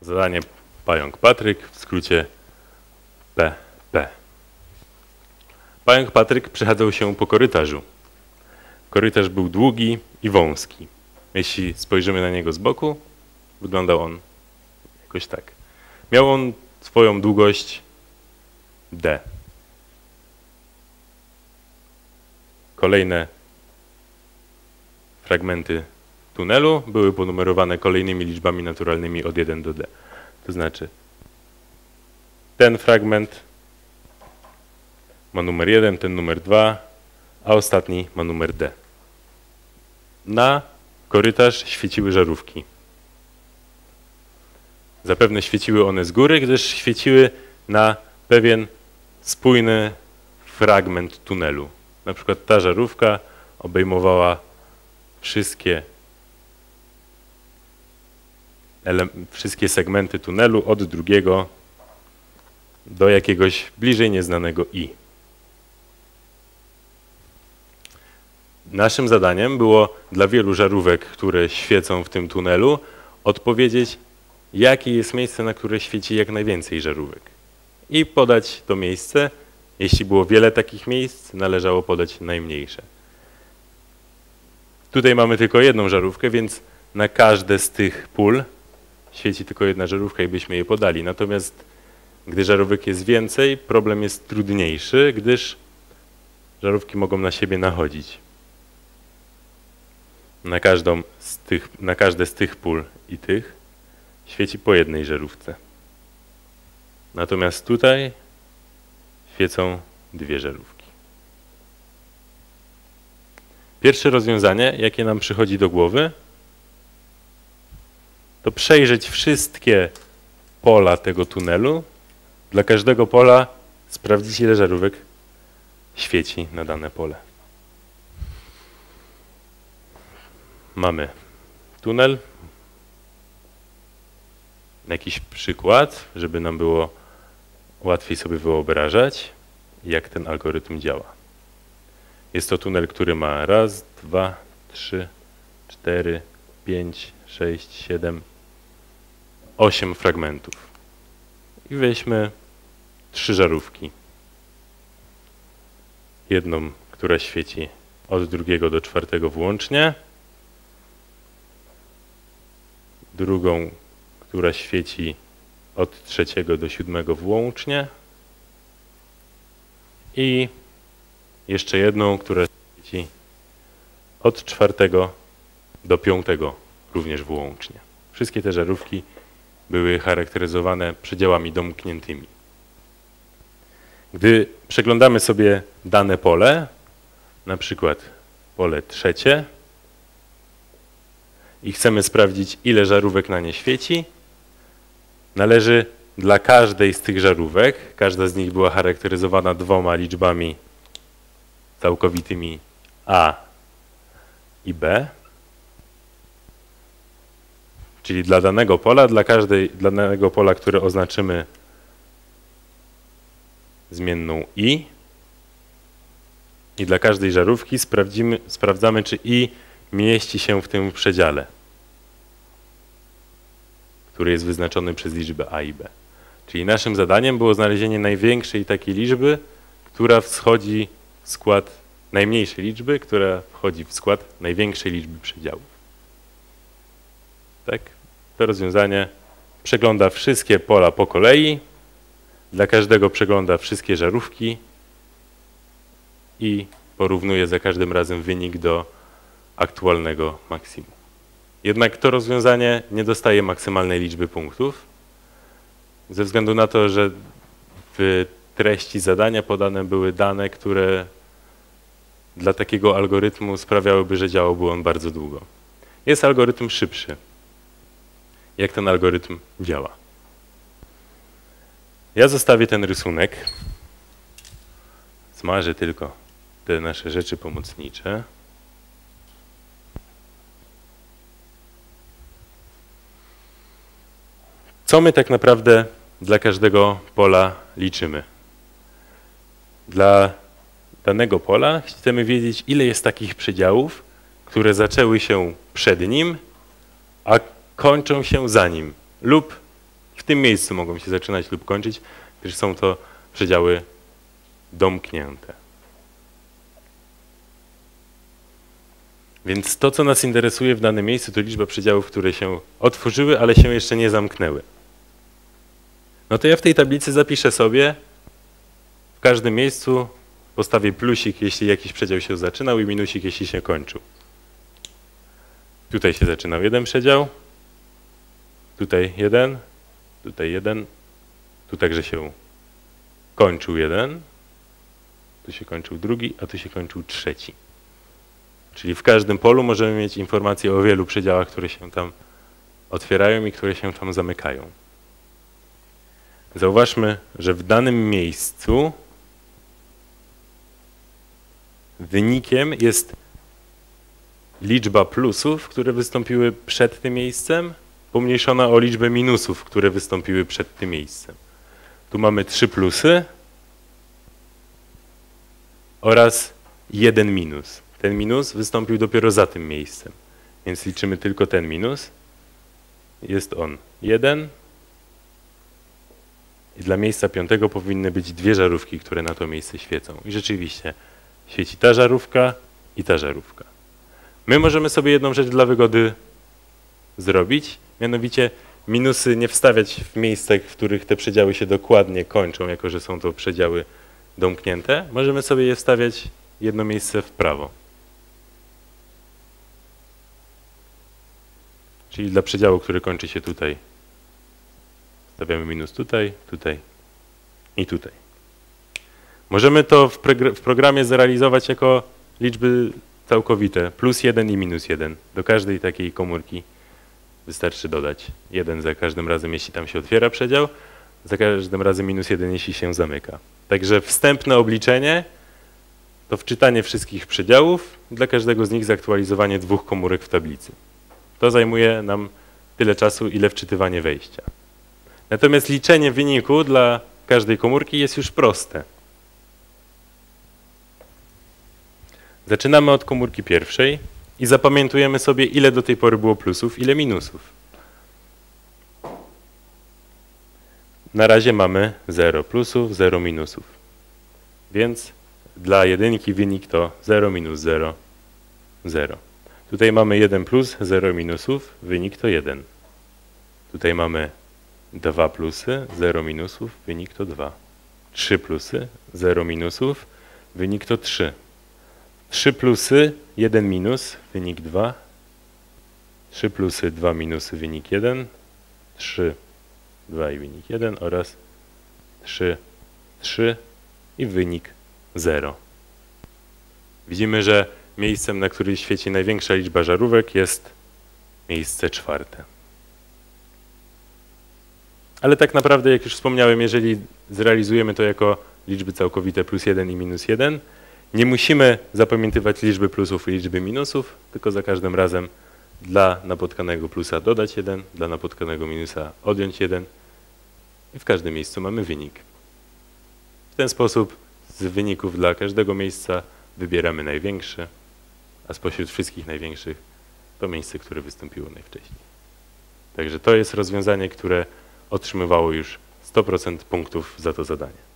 Zadanie pająk Patryk, w skrócie PP. Pająk Patryk przechadzał się po korytarzu. Korytarz był długi i wąski. Jeśli spojrzymy na niego z boku, wyglądał on jakoś tak. Miał on swoją długość D. Kolejne fragmenty tunelu były ponumerowane kolejnymi liczbami naturalnymi od 1 do D. To znaczy ten fragment ma numer 1, ten numer 2, a ostatni ma numer D. Na korytarz świeciły żarówki. Zapewne świeciły one z góry, gdyż świeciły na pewien spójny fragment tunelu. Na przykład ta żarówka obejmowała wszystkie, wszystkie segmenty tunelu od drugiego do jakiegoś bliżej nieznanego i. Naszym zadaniem było dla wielu żarówek, które świecą w tym tunelu, odpowiedzieć, jakie jest miejsce, na które świeci jak najwięcej żarówek. I podać to miejsce. Jeśli było wiele takich miejsc, należało podać najmniejsze. Tutaj mamy tylko jedną żarówkę, więc na każde z tych pól świeci tylko jedna żarówka i byśmy je podali. Natomiast gdy żarówek jest więcej, problem jest trudniejszy, gdyż żarówki mogą na siebie nachodzić. Na, każdą z tych, na każde z tych pól i tych świeci po jednej żarówce. Natomiast tutaj świecą dwie żarówki. Pierwsze rozwiązanie, jakie nam przychodzi do głowy, to przejrzeć wszystkie pola tego tunelu. Dla każdego pola sprawdzić, ile żarówek świeci na dane pole. Mamy tunel. Jakiś przykład, żeby nam było łatwiej sobie wyobrażać, jak ten algorytm działa. Jest to tunel, który ma raz, dwa, trzy, cztery, pięć, sześć, siedem, osiem fragmentów. I weźmy trzy żarówki. Jedną, która świeci od drugiego do czwartego włącznie. Drugą, która świeci od trzeciego do siódmego włącznie. I jeszcze jedną, która świeci od czwartego do piątego również włącznie. Wszystkie te żarówki były charakteryzowane przedziałami domkniętymi. Gdy przeglądamy sobie dane pole, na przykład pole trzecie i chcemy sprawdzić, ile żarówek na nie świeci, należy dla każdej z tych żarówek, każda z nich była charakteryzowana dwoma liczbami całkowitymi A i B, czyli dla danego pola, dla każdej, dla danego pola, które oznaczymy zmienną i i dla każdej żarówki sprawdzimy, sprawdzamy, czy i mieści się w tym przedziale, który jest wyznaczony przez liczbę a i b. Czyli naszym zadaniem było znalezienie największej takiej liczby, która wschodzi w skład najmniejszej liczby, która wchodzi w skład największej liczby przedziałów. Tak? To rozwiązanie przegląda wszystkie pola po kolei, dla każdego przegląda wszystkie żarówki i porównuje za każdym razem wynik do aktualnego maksimum. Jednak to rozwiązanie nie dostaje maksymalnej liczby punktów, ze względu na to, że w treści zadania podane były dane, które dla takiego algorytmu sprawiałyby, że działałby on bardzo długo. Jest algorytm szybszy. Jak ten algorytm działa? Ja zostawię ten rysunek. Smażę tylko te nasze rzeczy pomocnicze. Co my tak naprawdę dla każdego pola liczymy? Dla danego pola chcemy wiedzieć, ile jest takich przedziałów, które zaczęły się przed nim, a kończą się za nim lub W tym miejscu mogą się zaczynać lub kończyć, gdyż są to przedziały domknięte. Więc to, co nas interesuje w danym miejscu, to liczba przedziałów, które się otworzyły, ale się jeszcze nie zamknęły. No to ja w tej tablicy zapiszę sobie w każdym miejscu postawię plusik, jeśli jakiś przedział się zaczynał i minusik, jeśli się kończył. Tutaj się zaczynał jeden przedział, tutaj jeden, tutaj jeden, tu także się kończył jeden, tu się kończył drugi, a tu się kończył trzeci. Czyli w każdym polu możemy mieć informacje o wielu przedziałach, które się tam otwierają i które się tam zamykają. Zauważmy, że w danym miejscu wynikiem jest liczba plusów, które wystąpiły przed tym miejscem, pomniejszona o liczbę minusów, które wystąpiły przed tym miejscem. Tu mamy trzy plusy oraz jeden minus. Ten minus wystąpił dopiero za tym miejscem, więc liczymy tylko ten minus. Jest on 1 i dla miejsca piątego powinny być dwie żarówki, które na to miejsce świecą. I rzeczywiście świeci ta żarówka i ta żarówka. My możemy sobie jedną rzecz dla wygody zrobić, mianowicie minusy nie wstawiać w miejscach, w których te przedziały się dokładnie kończą, jako że są to przedziały domknięte. Możemy sobie je wstawiać jedno miejsce w prawo. Czyli dla przedziału, który kończy się tutaj, stawiamy minus tutaj, tutaj i tutaj. Możemy to w, w programie zrealizować jako liczby całkowite, plus 1 i minus 1. Do każdej takiej komórki wystarczy dodać 1 za każdym razem, jeśli tam się otwiera przedział, za każdym razem minus 1, jeśli się zamyka. Także wstępne obliczenie to wczytanie wszystkich przedziałów, dla każdego z nich zaktualizowanie dwóch komórek w tablicy. To zajmuje nam tyle czasu, ile wczytywanie wejścia. Natomiast liczenie wyniku dla każdej komórki jest już proste. Zaczynamy od komórki pierwszej i zapamiętujemy sobie, ile do tej pory było plusów, ile minusów. Na razie mamy 0 plusów, 0 minusów. Więc dla jedynki wynik to 0 minus 0, 0. Tutaj mamy 1 plus, 0 minusów, wynik to 1. Tutaj mamy 2 plusy, 0 minusów, wynik to 2. 3 plusy, 0 minusów, wynik to 3. 3 plusy, 1 minus, wynik 2. 3 plusy, 2 minusy, wynik 1. 3, 2 i wynik 1 oraz 3, 3 i wynik 0. Widzimy, że miejscem, na którym świeci największa liczba żarówek jest miejsce czwarte. Ale tak naprawdę, jak już wspomniałem, jeżeli zrealizujemy to jako liczby całkowite plus 1 i minus 1, nie musimy zapamiętywać liczby plusów i liczby minusów, tylko za każdym razem dla napotkanego plusa dodać 1, dla napotkanego minusa odjąć 1 i w każdym miejscu mamy wynik. W ten sposób z wyników dla każdego miejsca wybieramy największy, a spośród wszystkich największych to miejsce, które wystąpiło najwcześniej. Także to jest rozwiązanie, które otrzymywało już 100% punktów za to zadanie.